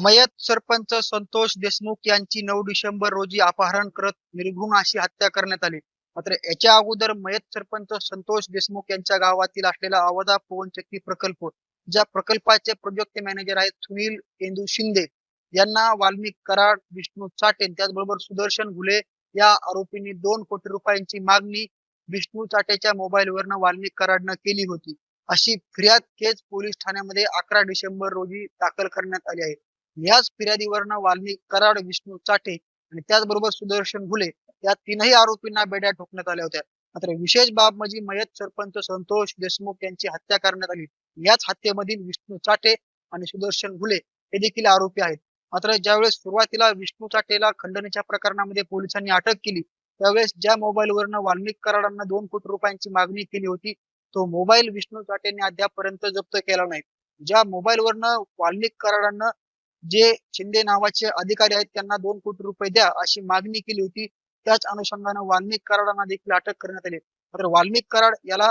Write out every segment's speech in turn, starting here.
मयत सरपंच संतोष देशमुख यांची नऊ डिसेंबर रोजी अपहरण करत निर्घुण अशी हत्या करण्यात आली. मात्र याच्या अगोदर मयत सरपंच संतोष देशमुख यांच्या गावातील असलेला अवधा पवनचक्की प्रकल्प ज्या प्रकल्पाचे प्रोजेक्ट मॅनेजर आहेत सुनील केंदू शिंदे यांना वाल्मिक कराड विष्णू चाटे त्याचबरोबर सुदर्शन घुले या आरोपींनी दोन कोटी रुपयांची मागणी विष्णू चाटेच्या मोबाईलवरनं वाल्मिक कराडनं केली होती. अशी फिर्याद केज पोलीस ठाण्यामध्ये अकरा डिसेंबर रोजी दाखल करण्यात आली आहे. याच फिर्यादीवरनं वाल्मिक कराड विष्णू चाटे आणि त्याचबरोबर सुदर्शन घुले या तीनही आरोपींना बेड्या ठोकण्यात आल्या होत्या. मात्र विशेष बाब म्हणजे मयत सरपंच संतोष देशमुख यांची हत्या करण्यात आली. याच हत्येमधील विष्णू चाटे आणि सुदर्शन घुले हे देखील आरोपी आहेत. मात्र ज्यावेळेस सुरुवातीला विष्णू चाटेला खंडणीच्या प्रकरणामध्ये पोलिसांनी अटक केली त्यावेळेस ज्या मोबाईलवरनं वाल्मिक कराडांना दोन कोटी रुपयांची मागणी केली होती तो मोबाईल विष्णू चाटेने अद्यापर्यंत जप्त केला नाही. ज्या मोबाईलवरनं वाल्मिक कराडांना जे शिंदे नावाचे अधिकारी आहेत त्यांना दोन कोटी रुपये द्या अशी मागणी केली होती. त्याच अनुषंगाने वाल्मिक कराडांना देखील अटक करण्यात आली. मात्र वाल्मिक कराड याला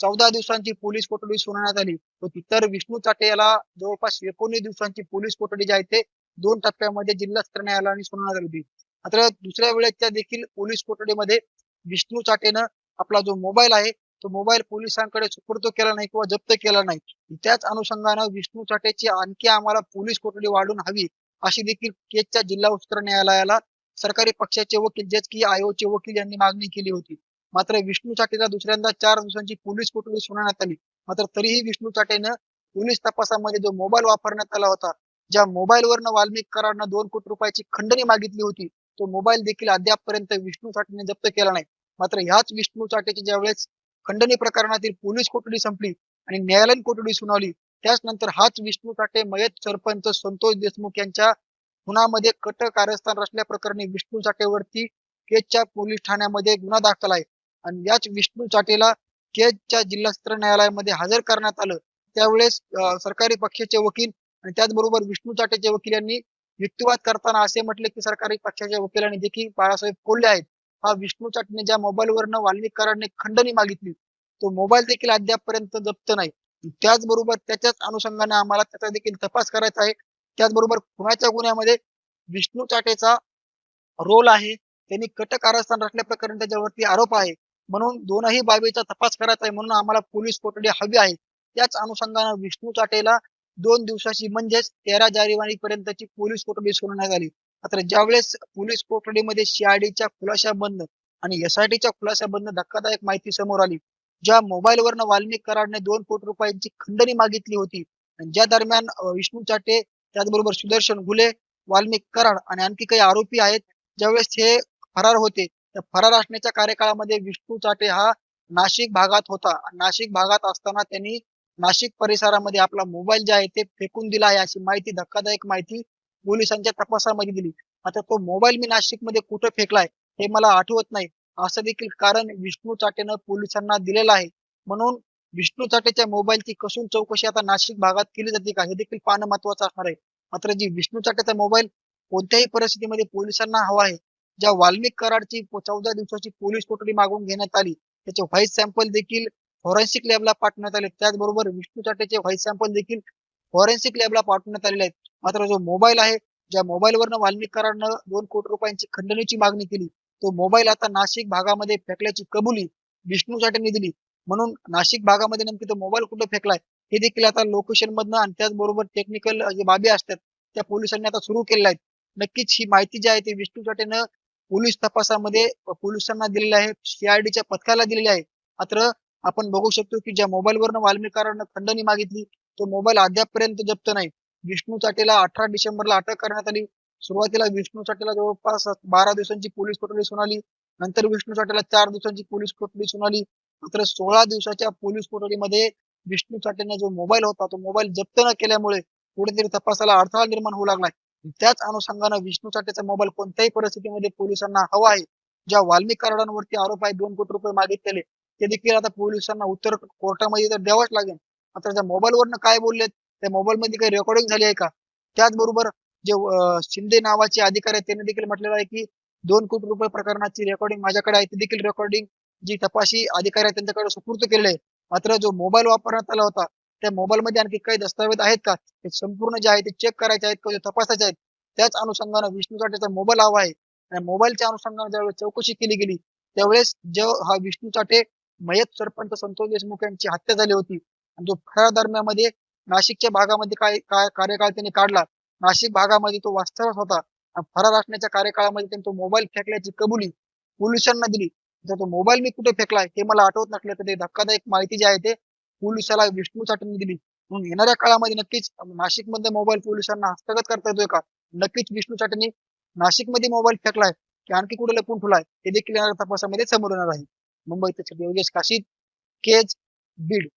चौदा दिवसांची पोलीस कोठडी सुनावण्यात आली होती. तर विष्णू चाटे याला जवळपास एकोणीस दिवसांची पोलीस कोठडी जी आहे ते दोन टप्प्यामध्ये जिल्हा न्यायालयाने सुनावण्यात आली होती. मात्र दुसऱ्या वेळेच्या देखील पोलीस कोठडीमध्ये विष्णू चाटेनं आपला जो मोबाईल आहे तो मोबाईल पोलिसांकडे सुपूर्द केला नाही किंवा जप्त केला नाही. त्याच अनुषंगानं विष्णू चाटेची आणखी आम्हाला पोलीस कोठडी वाढून हवी अशी देखील केजच्या जिल्हा उच्च न्यायालयाला सरकारी पक्षाचे वकील जेच की वकील यांनी मागणी केली होती. मात्र विष्णू चाटेला दुसऱ्यांदा चार दिवसांची पोलीस कोठडी सुनावण्यात आली. मात्र तरीही विष्णू चाटेनं पोलीस तपासामध्ये जो मोबाईल वापरण्यात आला होता ज्या मोबाईलवरनं वाल्मिक कराडनं दोन कोटी रुपयाची खंडणी मागितली होती तो मोबाईल देखील अद्यापपर्यंत विष्णू चाटेने जप्त केला नाही. मात्र ह्याच विष्णू चाटेची ज्यावेळेस खंडणी प्रकरणातील पोलीस कोठडी संपली आणि न्यायालयीन कोठडी सुनावली. त्याच नंतर हाच विष्णू चाटे मयत सरपंच संतोष देशमुख यांच्या खुनामध्ये कट कारस्थान रचल्या प्रकरणी विष्णू चाटेवरती केजच्या पोलीस ठाण्यामध्ये गुन्हा दाखल आहे. आणि याच विष्णू चाटेला केजच्या जिल्हा सत्र न्यायालयामध्ये हजर करण्यात आलं. त्यावेळेस सरकारी पक्षाचे वकील आणि त्याचबरोबर विष्णू चाटेचे वकील यांनी युक्तिवाद करताना असे म्हटले की सरकारी पक्षाच्या वकिलांनी देखील बाळासाहेब कोल्हे आहेत. हा विष्णू चाटणे ज्या मोबाईलवरनं वाल्मिक कराडने खंडणी मागितली तो मोबाईल देखील अद्यापपर्यंत जप्त नाही. त्याचबरोबर त्याच्याच अनुषंगाने आम्हाला त्याचा देखील तपास करायचा आहे. त्याचबरोबर खुनाच्या गुन्ह्यामध्ये विष्णू चाटेचा रोल आहे. त्यांनी कट कारस्थान रचल्या प्रकरणी त्याच्यावरती आरोप आहे. म्हणून दोनही बाबीचा तपास करायचा आहे म्हणून आम्हाला पोलीस कोठडी हवी आहे. त्याच अनुषंगाने विष्णू चाटेला दोन दिवसाची म्हणजेच तेरा जानेवारी पर्यंतची पोलीस कोठडी सुनावण्यात आली. मात्र ज्यावेळेस पोलीस कोठडीमध्ये सीआयडीच्या खुलाशा बंद आणि एसआयटीच्या खुलाशा बंद धक्कादायक माहिती समोर आली ज्या मोबाईलवरनं वाल्मिक कराडने दोन कोटी रुपयांची खंडणी मागितली होती ज्या दरम्यान विष्णू चाटे त्याचबरोबर सुदर्शन घुले वाल्मिक कराड आणि आणखी काही आरोपी आहेत ज्यावेळेस हे फरार होते तर फरार असण्याच्या कार्यकाळामध्ये विष्णू चाटे हा नाशिक भागात होता. नाशिक भागात असताना त्यांनी नाशिक परिसरामध्ये आपला मोबाईल जे आहे ते फेकून दिला आहे अशी माहिती धक्कादायक माहिती पोलिसांच्या तपासामध्ये दिली. आता तो मोबाईल मी नाशिकमध्ये कुठे फेकलाय हे मला आठवत नाही. असं देखील कारण विष्णू चाटेनं पोलिसांना दिलेलं आहे. म्हणून विष्णू चाटेच्या मोबाईलची कसून चौकशी आता नाशिक भागात केली जाते का हे देखील पाहणं महत्वाचं असणार आहे. मात्र जी विष्णू चाटेचा मोबाईल कोणत्याही परिस्थितीमध्ये पोलिसांना हवा आहे ज्या वाल्मिक कराडची चौदा दिवसाची पोलीस कोठडी मागून घेण्यात आली त्याचे व्हाईस सॅम्पल देखील फॉरेन्सिक लॅबला पाठवण्यात आले. त्याचबरोबर विष्णू चाटेचे व्हाईस सॅम्पल देखील फॉरेन्सिक लॅबला पाठवण्यात आलेले आहेत. मात्र जो मोबाईल आहे ज्या मोबाईलवरनं वाल्मिकरांना दोन कोटी रुपयांची खंडणीची मागणी केली तो मोबाईल आता नाशिक भागामध्ये फेकल्याची कबुली विष्णू चाटेंनी दिली म्हणून नाशिक भागामध्ये नेमकी तो मोबाईल कुठे फेकलाय हे देखील आता लोकेशन मधनं आणि त्याचबरोबर टेक्निकल जे बाबी असतात त्या पोलिसांनी आता सुरू केलेल्या आहेत. नक्कीच ही माहिती जी आहे ती विष्णू साठेनं पोलीस तपासामध्ये पोलिसांना दिलेली आहे सीआयडीच्या पथकाला दिलेली आहे. मात्र आपण बघू शकतो की ज्या मोबाईलवरनं वाल्मिकारांना खंडणी मागितली तो मोबाईल अद्यापपर्यंत जप्त नाही. विष्णू चाटेला अठरा डिसेंबरला अटक करण्यात आली. सुरुवातीला विष्णू चाटेला जवळपास बारा दिवसांची पोलीस कोठडी सुनावली नंतर विष्णू चाटेला चार दिवसांची पोलीस कोठडी सुनावली मात्र सोळा दिवसाच्या पोलीस कोठडीमध्ये विष्णू चाटेने जो मोबाईल होता तो मोबाईल जप्त न केल्यामुळे कुठेतरी तपासाला अडथळा निर्माण होऊ लागलाय त्याच अनुषंगानं विष्णू चाटेचा मोबाईल कोणत्याही परिस्थितीमध्ये पोलिसांना हवा आहे ज्या वाल्मिक कराडांवरती आरोप आहे दोन कोटी रुपये मागितलेले. ते देखील आता पोलिसांना उत्तर कोर्टामध्ये तर द्यावंच लागेल. मात्र त्या मोबाईलवरनं काय बोललेत? त्या मोबाईल मध्ये काही रेकॉर्डिंग झाली आहे का? त्याचबरोबर जे शिंदे नावाचे अधिकारी आहेत त्यांनी देखील म्हटलेलं आहे की दोन कोटी रुपये प्रकरणाची रेकॉर्डिंग माझ्याकडे आहे. ती देखील रेकॉर्डिंग जी तपासी अधिकारी आहेत त्यांच्याकडे सुपूर्द केले आहे. मात्र जो मोबाईल वापरण्यात आला होता त्या मोबाईल मध्ये आणखी काही दस्तावेज आहेत का? ते संपूर्ण जे आहे ते चेक करायचे आहेत किंवा तपासायचे आहेत त्याच अनुषंगाने विष्णू चाटेचा मोबाईल हवा आहे. आणि मोबाईलच्या अनुषंगाने ज्यावेळेस चौकशी केली गेली त्यावेळेस जो हा विष्णू चाटे मयत सरपंच संतोष देशमुख यांची हत्या झाली होती. आणि जो फरार दरम्यामध्ये नाशिकच्या भागामध्ये काय काय कार्यकाळ त्यांनी काढला. नाशिक भागामध्ये तो वास्तव्यास होता. आणि फरार असण्याच्या कार्यकाळामध्ये त्यांनी तो मोबाईल फेकल्याची कबुली पोलिसांना दिली. तर तो मोबाईल मी कुठे फेकलाय हे मला आठवत नसलं तर ते धक्कादायक माहिती जी आहे ते पोलिसाला विष्णू चाटणी दिली. म्हणून येणाऱ्या काळामध्ये नक्कीच नाशिकमध्ये मोबाईल पोलिसांना हस्तगत करता येतोय का? नक्कीच विष्णू चाटणी नाशिकमध्ये मोबाईल फेकलाय की आणखी कुठे लपून ठेवलाय हे देखील येणाऱ्या तपासामध्ये समोर येणार आहे. मुंबईत योगेश काशीद केज बीड